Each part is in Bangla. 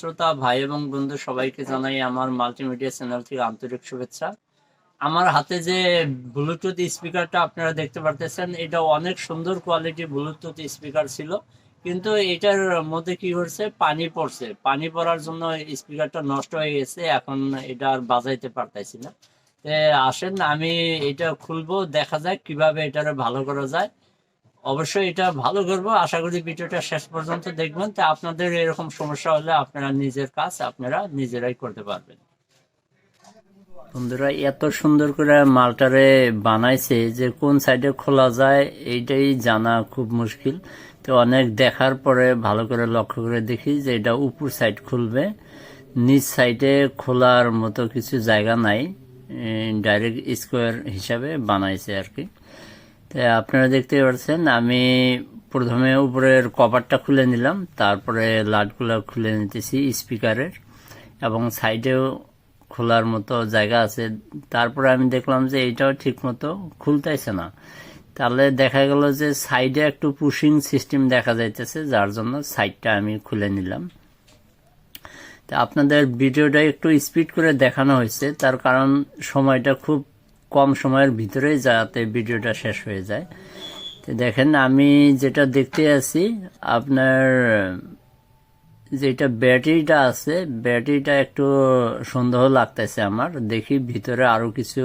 শ্রোতা, ভাই এবং বন্ধু, সবাইকে জানাই আমার মাল্টিমিডিয়া চ্যানেল থেকে আন্তরিক শুভেচ্ছা। আমার হাতে যে ব্লুটুথ স্পিকারটা আপনারা দেখতে পারতেছেন, এটা অনেক সুন্দর কোয়ালিটি ব্লুটুথ স্পিকার ছিল। কিন্তু এটার মধ্যে কি হচ্ছে পানি পড়ছে। পানি পড়ার জন্য স্পিকারটা নষ্ট হয়ে গেছে। এখন এটা আর বাজাইতে পারতেছি না। আসেন, আমি এটা খুলবো, দেখা যাক কীভাবে এটারে ভালো করা যায়। অবশ্যই এটা ভালো করব। আশা করি ভিডিওটা শেষ পর্যন্ত দেখবেন। তা আপনাদের এরকম সমস্যা হলে আপনারা নিজের কাজ আপনারা নিজেরাই করতে পারবেন। বন্ধুরা, এত সুন্দর করে মালটারে বানাইছে যে কোন সাইডে খোলা যায় এইটাই জানা খুব মুশকিল। তো অনেক দেখার পরে ভালো করে লক্ষ্য করে দেখি যে এটা উপর সাইড খুলবে। নিচ সাইডে খোলার মতো কিছু জায়গা নাই। ডাইরেক্ট স্কোয়ার হিসাবে বানাইছে আর কি। তো আপনারা দেখতে পাচ্ছেন, আমি প্রথমে উপরের কভারটা খুলে নিলাম, তারপরে লাটগুলো খুলে নিতেছি স্পিকারের, এবং সাইডেও খোলার মতো জায়গা আছে। তারপরে আমি দেখলাম যে এইটাও ঠিক মতো খুলতেছে না। তাহলে দেখা গেল যে সাইডে একটু পুশিং সিস্টেম দেখা যাইতেছে, যার জন্য সাইডটা আমি খুলে নিলাম। তা আপনাদের ভিডিওটা একটু স্পিড করে দেখানো হয়েছে, তার কারণ সময়টা খুব কম সময়ের ভিতরেই যাতে ভিডিওটা শেষ হয়ে যায়। তো দেখেন, আমি যেটা দেখতে আছি, আপনার, যেটা ব্যাটারিটা আছে, ব্যাটারিটা একটু সন্দেহ লাগতেছে আমার। দেখি ভিতরে আরও কিছু,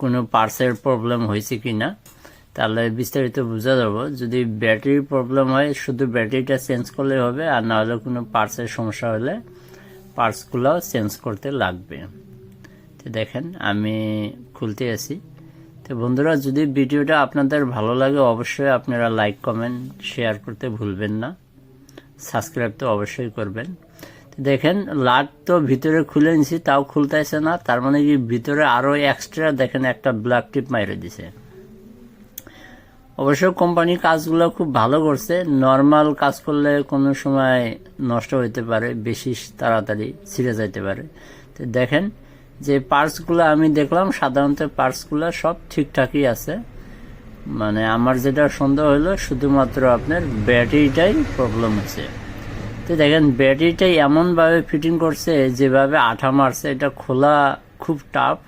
কোনো পার্সের প্রবলেম হয়েছে কি না তাহলে বিস্তারিত বোঝা যাব। যদি ব্যাটারির প্রবলেম হয়, শুধু ব্যাটারিটা চেঞ্জ করলে হবে, আর না হলে কোনো পার্সের সমস্যা হলে পার্টসগুলো চেঞ্জ করতে লাগবে। তো দেখেন, আমি খুলতে আছি। তো বন্ধুরা, যদি ভিডিওটা আপনাদের ভালো লাগে, অবশ্যই আপনারা লাইক কমেন্ট শেয়ার করতে ভুলবেন না। সাবস্ক্রাইব তো অবশ্যই করবেন। দেখেন লাট তো ভিতরে খুলে নিছি, তাও খুলতেছে না। তার মানে কি ভিতরে আরও এক্সট্রা দেখেন, একটা ব্ল্যাক টিপ মাইরে দিছে। অবশ্য কোম্পানি কাজগুলো খুব ভালো করছে। নর্মাল কাজ করলে কোনো সময় নষ্ট হইতে পারে, বেশি তাড়াতাড়ি ছিঁড়ে যাইতে পারে। তো দেখেন যে পার্টসগুলো আমি দেখলাম, সাধারণত পার্টসগুলো সব ঠিকঠাকই আছে। মানে আমার যেটা সন্দেহ হলো, শুধুমাত্র আপনার ব্যাটারিটাই প্রবলেম হচ্ছে। তো দেখেন ব্যাটারিটাই এমনভাবে ফিটিং করছে, যেভাবে আঠা মারছে, এটা খোলা খুব টাফ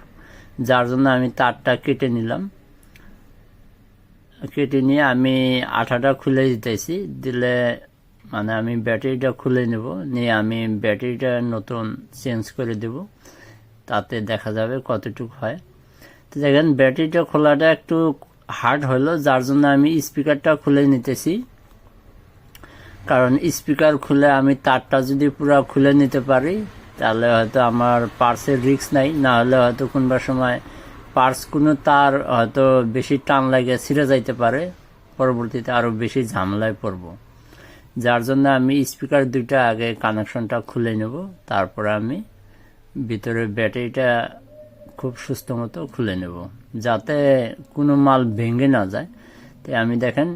যার জন্য আমি তারটা কেটে নিলাম। কেটে নিয়ে আমি আঠাটা খুলে দিতেছি, দিলে মানে আমি ব্যাটারিটা খুলে নেব, নিয়ে আমি ব্যাটারিটা নতুন চেঞ্জ করে দেব। তাতে দেখা যাবে কতটুকু হয়। তো দেখেন, ব্যাটারিটা খোলাটা একটু হার্ড হলো, যার জন্য আমি স্পিকারটা খুলে নিতেছি। কারণ স্পিকার খুলে আমি তারটা যদি পুরো খুলে নিতে পারি, তাহলে হয়তো আমার পার্সের রিস্ক নাই। না হলে হয়তো কোনবার সময় পার্স কোনো তার হয়তো বেশি টান লাগে ছিঁড়ে যাইতে পারে, পরবর্তীতে আরও বেশি ঝামেলায় পড়ব। যার জন্য আমি স্পিকার দুইটা আগে কানেকশনটা খুলে নেব, তারপরে আমি ভিতরে ব্যাটারিটা খুব সুস্থ মতো খুলে নেব। যাতে কোনো মাল ভেঙে না যায়। তাই আমি দেখেন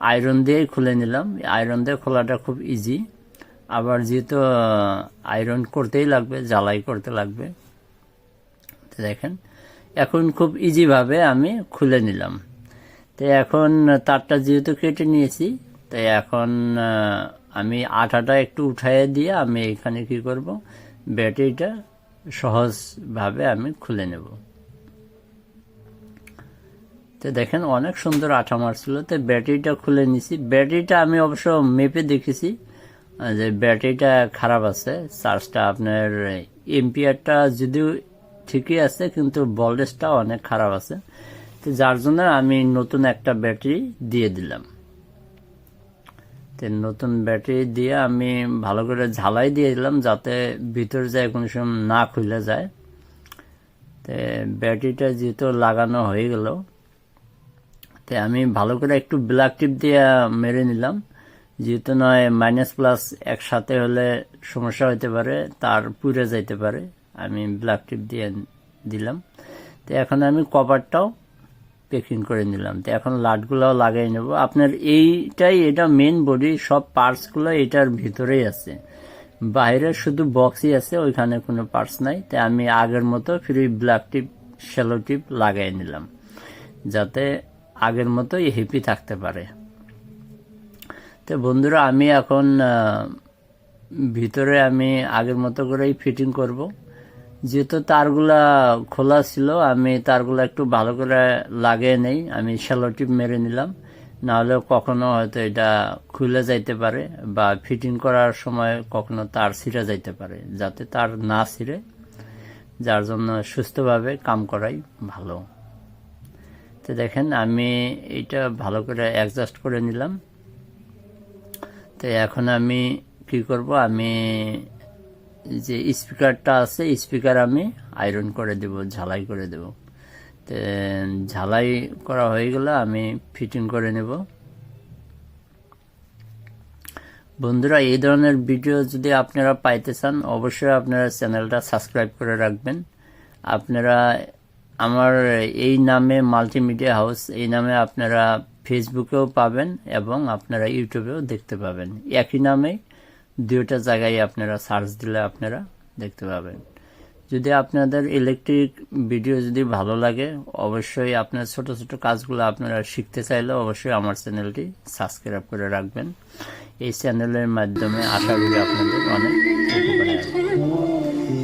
আয়রন দিয়েই খুলে নিলাম। আয়রন দিয়ে খোলাটা খুব ইজি আবার যেহেতু আয়রন করতেই লাগবে, জ্বালাই করতে লাগবে। তো দেখেন, এখন খুব ইজিভাবে আমি খুলে নিলাম। তো এখন তারটা যেহেতু কেটে নিয়েছি তাই এখন আমি আঠাটা একটু উঠাইয়ে দিয়ে আমি এখানে কি করব, ব্যাটারিটা সহজভাবে আমি খুলে নেব। তো দেখেন অনেক সুন্দর আঠা মারছিল তো ব্যাটারিটা খুলে নিছি। ব্যাটারিটা আমি অবশ্য মেপে দেখেছি যে ব্যাটারিটা খারাপ আছে। চার্জটা আপনার এমপিআরটা যদিও ঠিকই আছে, কিন্তু ভোল্টেজটা অনেক খারাপ আছে। তো যার জন্য আমি নতুন একটা ব্যাটারি দিয়ে দিলাম। নতুন ব্যাটারি দিয়ে আমি ভালো করে ঝালাই দিয়ে দিলাম যাতে ভিতর যায় কোনো সময় না খুলে যায়। তো ব্যাটারিটা যেহেতু লাগানো হয়ে গেল, তো আমি ভালো করে একটু ব্ল্যাক টিপ দিয়ে মেরে নিলাম। যেহেতু নয় মাইনাস প্লাস একসাথে হলে সমস্যা হতে পারে, তার পুড়ে যাইতে পারে, আমি ব্ল্যাক টিপ দিয়ে দিলাম। তো এখন আমি কভারটাও প্যাকিং করে নিলাম। তো এখন লাটগুলোও লাগাই নেব। আপনার এইটাই, এটা মেন বডি সব পার্টসগুলো এটার ভিতরেই আছে। বাইরে শুধু বক্সই আছে, ওইখানে কোনো পার্টস নাই। তাই আমি আগের মতো free black tip shallow tip লাগাই নিলাম, যাতে আগের মতোই হেপি থাকতে পারে। তো বন্ধুরা, আমি এখন ভিতরে আমি আগের মতো করেই ফিটিং করব। যেহেতু তারগুলা খোলা ছিল, আমি তারগুলা একটু ভালো করে লাগিয়ে নেই। আমি শ্যালো টিপ মেরে নিলাম। নাহলে কখনো হয়তো এটা খুলে যাইতে পারে বা ফিটিং করার সময় কখনো তার ছিঁড়ে যাইতে পারে, যাতে তার না ছিঁড়ে, যার জন্য সুস্থভাবে কাম করাই ভালো। তো দেখেন, আমি এটা ভালো করে অ্যাডজাস্ট করে নিলাম। তো এখন আমি কি করব? আমি যে স্পিকারটা আছে, স্পিকার আমি আয়রন করে দেব, ঝালাই করে দেব। তো, ঝালাই করা হয়ে গেলে আমি ফিটিং করে নেব। বন্ধুরা, এই ধরনের ভিডিও যদি আপনারা পাইতে চান, অবশ্যই আপনারা চ্যানেলটা সাবস্ক্রাইব করে রাখবেন। আপনারা, আমার এই নামে মাল্টিমিডিয়া হাউস, এই নামে আপনারা ফেসবুকেও পাবেন এবং আপনারা ইউটিউবেও দেখতে পাবেন। একই নামে দুইটা জায়গায় আপনারা সার্চ দিলে আপনারা দেখতে পাবেন। যদি আপনাদের ইলেকট্রিক ভিডিও যদি ভালো লাগে, অবশ্যই আপনার ছোট ছোট কাজগুলো আপনারা শিখতে চাইলে অবশ্যই আমার চ্যানেলটি সাবস্ক্রাইব করে রাখবেন। এই চ্যানেলের মাধ্যমে আশা করি আপনাদের অনেক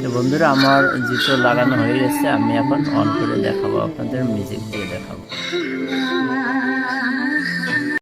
তো বন্ধুরা, আমার জুতো লাগানো হয়ে গেছে, আমি এখন অন করে দেখাবো, আপনাদের মিউজিক দিয়ে দেখাবো।